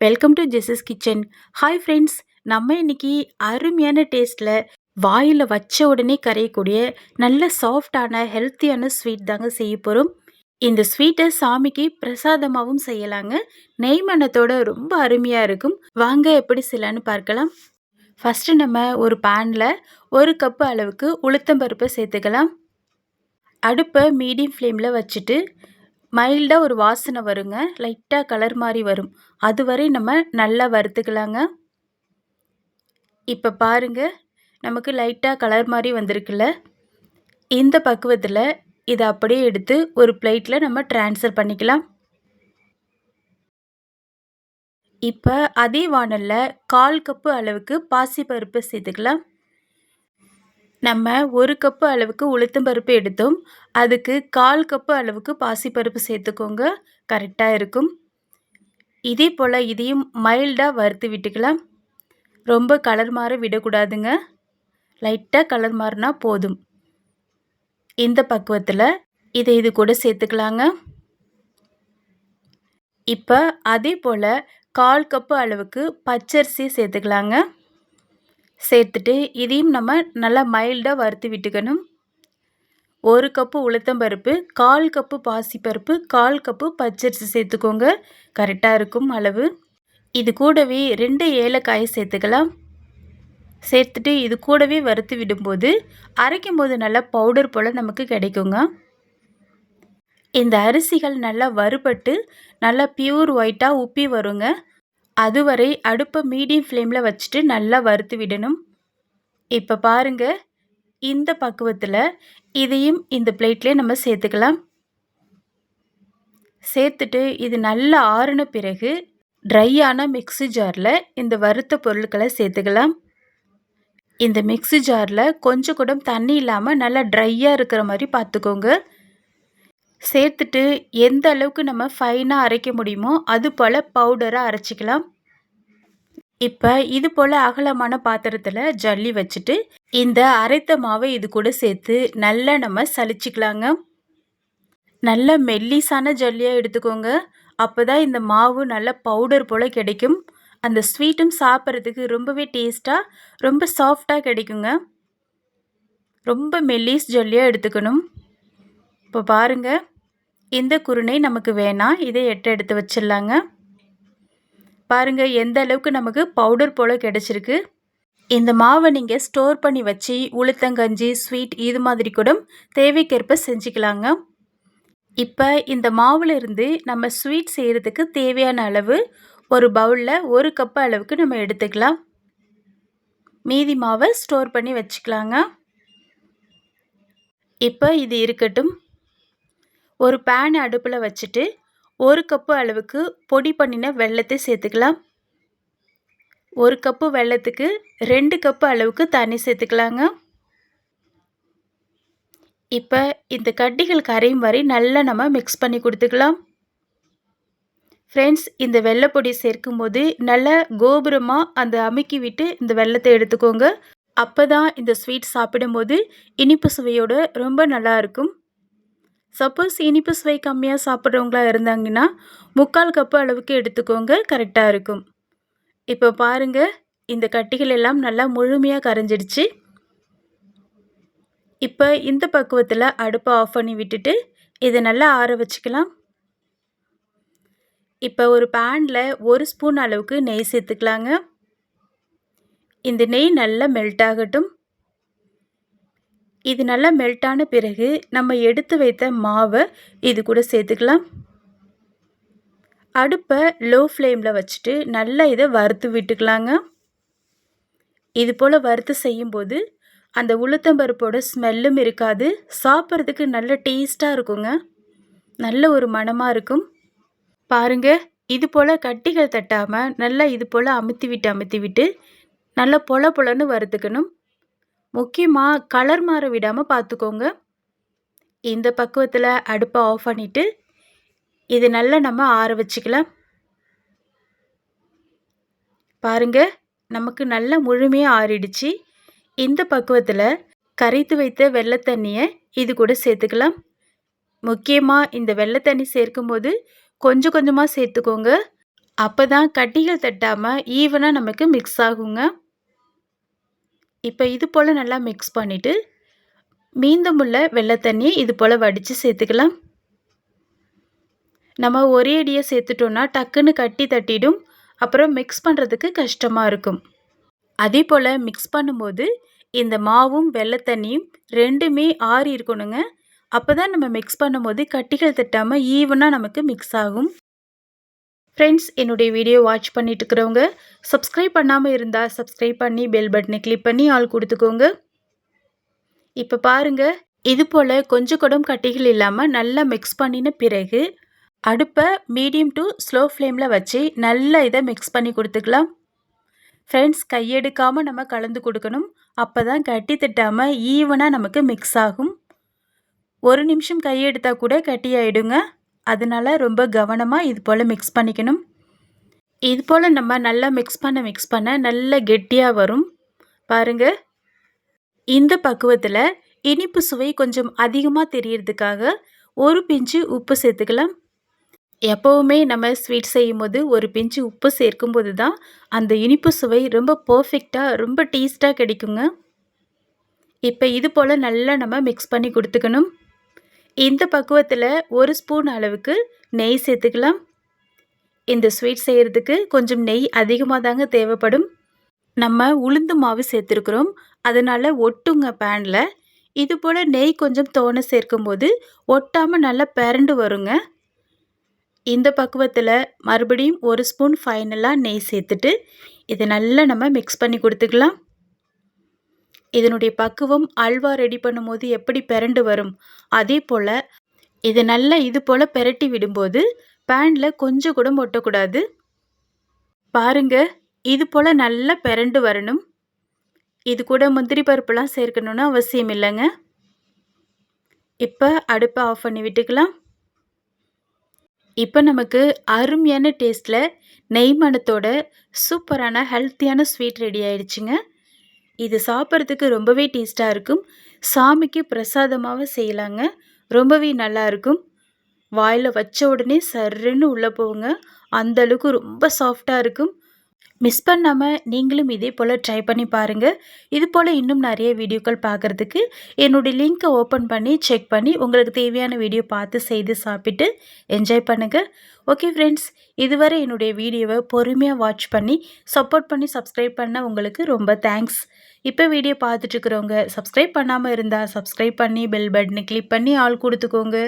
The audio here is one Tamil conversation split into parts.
Welcome to Jesus kitchen hi friends நம்ம இன்னைக்கு அருமையான டேஸ்ட்டில் வாயில் வச்ச உடனே கரையக்கூடிய நல்ல சாஃப்டான ஹெல்த்தியான ஸ்வீட் தாங்க செய்ய போகிறோம் இந்த ஸ்வீட்டை சாமிக்கு பிரசாதமாகவும் செய்யலாங்க. நெய்மணத்தோட ரொம்ப அருமையாக இருக்கும். வாங்க எப்படி செய்யலான்னு பார்க்கலாம். ஃபஸ்ட்டு நம்ம ஒரு பேனில் ஒரு கப்பு அளவுக்கு உளுத்தம்பருப்பை சேர்த்துக்கலாம். அடுப்பை மீடியம் ஃப்ளேமில் வச்சுட்டு மைல்டாக ஒரு வாசனை வருங்க. லைட்டாக கலர் மாதிரி வரும். அதுவரை நம்ம நல்லா வறுத்துக்கலாங்க. இப்போ பாருங்க. நமக்கு லைட்டாக கலர் மாதிரி வந்திருக்குல்ல. இந்த பக்குவத்தில் இதை அப்படியே எடுத்து ஒரு பிளேட்டில் நம்ம ட்ரான்ஸ்ஃபர் பண்ணிக்கலாம். இப்போ அதே வானலில் கால் கப்பு அளவுக்கு பாசிப்பருப்பு சேர்த்துக்கலாம். நம்ம ஒரு கப்பு அளவுக்கு உளுத்தம் பருப்பு எடுத்தோம். அதுக்கு கால் கப்பு அளவுக்கு பாசிப்பருப்பு சேர்த்துக்கோங்க. கரெக்டாக இருக்கும். இதே போல் இதையும் மைல்டாக வறுத்து விட்டுக்கலாம். ரொம்ப கலர் மாற விடக்கூடாதுங்க. லைட்டாக கலர் மாறினா போதும். இந்த பக்குவத்தில் இதை இது கூட சேர்த்துக்கலாங்க. இப்போ அதே போல் கால் கப்பு அளவுக்கு பச்சரிசி சேர்த்துக்கலாங்க. சேர்த்துட்டு இதையும் நம்ம நல்லா மைல்டாக வறுத்து விட்டுக்கணும். ஒரு கப்பு உளுத்தம்பருப்பு கால் கப்பு பாசிப்பருப்பு கால் கப்பு பச்சரிசி சேர்த்துக்கோங்க. கரெக்டாக இருக்கும் அளவு. இது கூடவே ரெண்டு ஏலக்காயை சேர்த்துக்கலாம். சேர்த்துட்டு இது கூடவே வறுத்து விடும்போது அரைக்கும் போது நல்லா பவுடர் போல் நமக்கு கிடைக்குங்க. இந்த அரிசிகள் நல்லா வறுபட்டு நல்லா பியூர் ஒயிட்டாக உப்பி வருங்க. அதுவரை அடுப்பை மீடியம் ஃப்ளேமில் வச்சுட்டு நல்லா வறுத்து விடணும். இப்போ பாருங்கள் இந்த பக்குவத்தில் இதையும் இந்த பிளேட்லேயே நம்ம சேர்த்துக்கலாம். சேர்த்துட்டு இது நல்லா ஆறின பிறகு ட்ரையான மிக்ஸி ஜாரில் இந்த வறுத்த பொருட்களை சேர்த்துக்கலாம். இந்த மிக்ஸி ஜாரில் கொஞ்சம் கூட தண்ணி இல்லாமல் நல்லா ட்ரையாக இருக்கிற மாதிரி பார்த்துக்கோங்க. சேர்த்துட்டு எந்த அளவுக்கு நம்ம ஃபைனாக அரைக்க முடியுமோ அது போல் பவுடராக அரைச்சிக்கலாம். இப்போ இது போல் அகலமான பாத்திரத்தில் ஜல்லி வச்சுட்டு இந்த அரைத்த மாவை இது கூட சேர்த்து நல்லா நம்ம சலிச்சிக்கலாங்க நல்ல மெல்லிசான ஜல்லியாக எடுத்துக்கோங்க. அப்போ தான் இந்த மாவு நல்ல பவுடர் போல் கிடைக்கும். அந்த ஸ்வீட்டும் சாப்பிட்றதுக்கு ரொம்பவே டேஸ்ட்டாக ரொம்ப சாஃப்டாக கிடைக்குங்க. ரொம்ப மெல்லிஸ் ஜல்லியாக எடுத்துக்கணும். இப்போ பாருங்கள் இந்த குருணை நமக்கு வேணாம் இதை எட்டை எடுத்து வச்சிடலாங்க. பாருங்கள் எந்த அளவுக்கு நமக்கு பவுடர் போல் கிடச்சிருக்கு. இந்த மாவை நீங்கள் ஸ்டோர் பண்ணி வச்சு உளுத்தங்கஞ்சி ஸ்வீட் இது மாதிரி கூட தேவைக்கேற்ப செஞ்சுக்கலாங்க. இப்போ இந்த மாவில் இருந்து நம்ம ஸ்வீட் செய்கிறதுக்கு தேவையான அளவு ஒரு பவுலில் ஒரு கப் அளவுக்கு நம்ம எடுத்துக்கலாம். மீதி மாவை ஸ்டோர் பண்ணி வச்சுக்கலாங்க. இப்போ இது இருக்கட்டும். ஒரு பேன் அடுப்பில் வச்சுட்டு ஒரு கப்பு அளவுக்கு பொடி பண்ணின வெள்ளத்தை சேர்த்துக்கலாம். ஒரு கப்பு வெள்ளத்துக்கு ரெண்டு கப்பு அளவுக்கு தண்ணி சேர்த்துக்கலாங்க. இப்போ இந்த கட்டிகள் கரையும் வரை நல்லா நம்ம மிக்ஸ் பண்ணி கொடுத்துக்கலாம். ஃப்ரெண்ட்ஸ் இந்த வெள்ளைப்பொடி சேர்க்கும் போது நல்லா கோபுரமாக அந்த அமுக்கி விட்டு இந்த வெள்ளத்தை எடுத்துக்கோங்க. அப்போ தான் இந்த ஸ்வீட் சாப்பிடும்போது இனிப்பு சுவையோடு ரொம்ப நல்லா இருக்கும். சப்போஸ் இனிப்பு சுவை கம்மியாக சாப்பிட்றவங்களா இருந்தாங்கன்னா முக்கால் கப்பு அளவுக்கு எடுத்துக்கோங்க கரெக்டாக இருக்கும். இப்போ பாருங்கள் இந்த கட்டிகள் எல்லாம் நல்லா முழுமையாக கரைஞ்சிடுச்சு. இப்போ இந்த பக்குவத்தில் அடுப்பை ஆஃப் பண்ணி விட்டுட்டு இதை நல்லா ஆற வச்சுக்கலாம். இப்போ ஒரு பேனில் ஒரு ஸ்பூன் அளவுக்கு நெய் சேர்த்துக்கலாங்க. இந்த நெய் நல்லா மெல்ட் ஆகட்டும். இது நல்லா மெல்ட்டான பிறகு நம்ம எடுத்து வைத்த மாவை இது கூட சேர்த்துக்கலாம். அடுப்பை லோ ஃப்ளேமில் வச்சுட்டு நல்லா இதை வறுத்து விட்டுக்கலாங்க. இது போல் வறுத்து செய்யும்போது அந்த உளுத்தம்பருப்போட ஸ்மெல்லும் இருக்காது சாப்பிட்றதுக்கு நல்ல டேஸ்ட்டாக இருக்குங்க. நல்ல ஒரு மனமாக இருக்கும். பாருங்கள் இது போல் கட்டிகள் தட்டாமல் நல்லா இது போல் அமுத்தி விட்டு அமுத்தி விட்டு நல்லா பொல பொலன்னு வறுத்துக்கணும். முக்கியமாக கலர் மாற விடாமல் பார்த்துக்கோங்க இந்த பக்குவத்தில் அடுப்பை ஆஃப் பண்ணிவிட்டு இது நல்லா நம்ம ஆற வச்சுக்கலாம். பாருங்கள் நமக்கு நல்லா முழுமையாக ஆறிடுச்சு. இந்த பக்குவத்தில் கரைத்து வைத்த வெள்ளை தண்ணியை இது கூட சேர்த்துக்கலாம். முக்கியமாக இந்த வெள்ளை தண்ணி சேர்க்கும்போது கொஞ்சம் கொஞ்சமாக சேர்த்துக்கோங்க. அப்போ தான் கட்டிகள் தட்டாமல் ஈவனாக நமக்கு மிக்ஸ் ஆகுங்க. இப்போ இது போல் நல்லா மிக்ஸ் பண்ணிவிட்டு மீந்தமுள்ள வெள்ளை தண்ணியை இது போல் வடித்து சேர்த்துக்கலாம். நம்ம ஒரே அடியாக சேர்த்துட்டோன்னா டக்குன்னு கட்டி தட்டிடும் அப்புறம் மிக்ஸ் பண்ணுறதுக்கு கஷ்டமாக இருக்கும். அதே போல் மிக்ஸ் பண்ணும்போது இந்த மாவும் வெள்ளை தண்ணியும் ரெண்டுமே ஆறி இருக்கணுங்க. அப்போ தான் நம்ம மிக்ஸ் பண்ணும்போது கட்டிகள் தட்டாமல் ஈவனாக நமக்கு மிக்ஸ் ஆகும். ஃப்ரெண்ட்ஸ் என்னுடைய வீடியோ வாட்ச் பண்ணிட்டு இருக்கிறவங்க சப்ஸ்கிரைப் பண்ணாமல் இருந்தால் சப்ஸ்கிரைப் பண்ணி பெல் பட்டனை கிளிக் பண்ணி ஆள் கொடுத்துக்கோங்க. இப்போ பாருங்கள் இது போல் கொஞ்சம் குடம் கட்டிகள் இல்லாமல் நல்லா மிக்ஸ் பண்ணின பிறகு அடுப்பை மீடியம் டு ஸ்லோ ஃப்ளேமில் வச்சு நல்லா இதை மிக்ஸ் பண்ணி கொடுத்துக்கலாம். ஃப்ரெண்ட்ஸ் கையெடுக்காமல் நம்ம கலந்து கொடுக்கணும். அப்போ தான் கட்டி திட்டாமல் ஈவனாக நமக்கு மிக்ஸ் ஆகும். ஒரு நிமிஷம் கையெடுத்தால் கூட கட்டி ஆகிடுங்க அதனால் ரொம்ப கவனமாக இது போல் மிக்ஸ் பண்ணிக்கணும். இது போல் நம்ம நல்லா மிக்ஸ் பண்ண மிக்ஸ் பண்ண நல்ல கெட்டியாக வரும். பாருங்கள் இந்த பக்குவத்தில் இனிப்பு சுவை கொஞ்சம் அதிகமாக தெரியறதுக்காக ஒரு பிஞ்சு உப்பு சேர்த்துக்கலாம். எப்போவுமே நம்ம ஸ்வீட் செய்யும் போது ஒரு பிஞ்சு உப்பு சேர்க்கும்போது தான் அந்த இனிப்பு சுவை ரொம்ப பர்ஃபெக்டாக ரொம்ப டேஸ்ட்டாக கிடைக்குங்க. இப்போ இது போல் நல்லா நம்ம மிக்ஸ் பண்ணி கொடுத்துக்கணும். இந்த பக்குவத்தில் ஒரு ஸ்பூன் அளவுக்கு நெய் சேர்த்துக்கலாம். இந்த ஸ்வீட் செய்கிறதுக்கு கொஞ்சம் நெய் அதிகமாக தாங்க தேவைப்படும். நம்ம உளுந்து மாவு சேர்த்துருக்குறோம். அதனால் ஒட்டுங்க பேனில். இது போல் நெய் கொஞ்சம் தோணை சேர்க்கும்போது ஒட்டாமல் நல்லா பிறண்டு வருங்க. இந்த பக்குவத்தில் மறுபடியும் ஒரு ஸ்பூன் ஃபைனலாக நெய் சேர்த்துட்டு இதை நல்லா நம்ம மிக்ஸ் பண்ணி கொடுத்துக்கலாம். இதனுடைய பக்குவம் அல்வா ரெடி பண்ணும்போது எப்படி பிறண்டு வரும்? அதே போல் இதை நல்லா இது போல் பெரட்டி விடும்போது பேனில் கொஞ்சம் கூட ஒட்டக்கூடாது பாருங்க இது போல் நல்லா பிறண்டு வரணும். இது கூட முந்திரி பருப்புலாம் சேர்க்கணுன்னு அவசியம் இல்லைங்க. இப்போ அடுப்பை ஆஃப் பண்ணி விட்டுக்கலாம். இப்போ நமக்கு அருமையான டேஸ்ட்டில் நெய் மணத்தோட சூப்பரான ஹெல்த்தியான ஸ்வீட் ரெடி ஆயிடுச்சுங்க. இது சாப்பிட்றதுக்கு ரொம்பவே டேஸ்ட்டாக இருக்கும். சாமிக்கு பிரசாதமாகவும் செய்யலாங்க. ரொம்பவே நல்லா இருக்கும். வாயில் வச்ச உடனே சர்ருன்னு உள்ளே போகுங்க அந்தளவுக்கு ரொம்ப சாஃப்டாக இருக்கும். மிஸ் பண்ணாமல் நீங்களும் இதே போல் ட்ரை பண்ணி பாருங்கள் இது போல் இன்னும் நிறைய வீடியோக்கள் பார்க்குறதுக்கு என்னுடைய லிங்க்கை ஓப்பன் பண்ணி செக் பண்ணி உங்களுக்கு தேவையான வீடியோ பார்த்து செய்து சாப்பிட்டு என்ஜாய் பண்ணுங்கள் ஓகே ஃப்ரெண்ட்ஸ் இதுவரை என்னுடைய வீடியோவை பொறுமையாக வாட்ச் பண்ணி சப்போர்ட் பண்ணி சப்ஸ்கிரைப் பண்ண உங்களுக்கு ரொம்ப தேங்க்ஸ் இப்போ வீடியோ பார்த்துட்ருக்குறவங்க சப்ஸ்கிரைப் பண்ணாமல் இருந்தால் சப்ஸ்கிரைப் பண்ணி பெல் பட்டனை கிளிக் பண்ணி ஆள் கொடுத்துக்கோங்க.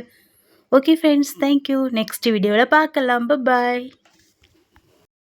ஓகே ஃப்ரெண்ட்ஸ் தேங்க்யூ நெக்ஸ்ட் வீடியோவில் பார்க்கலாம். பாய்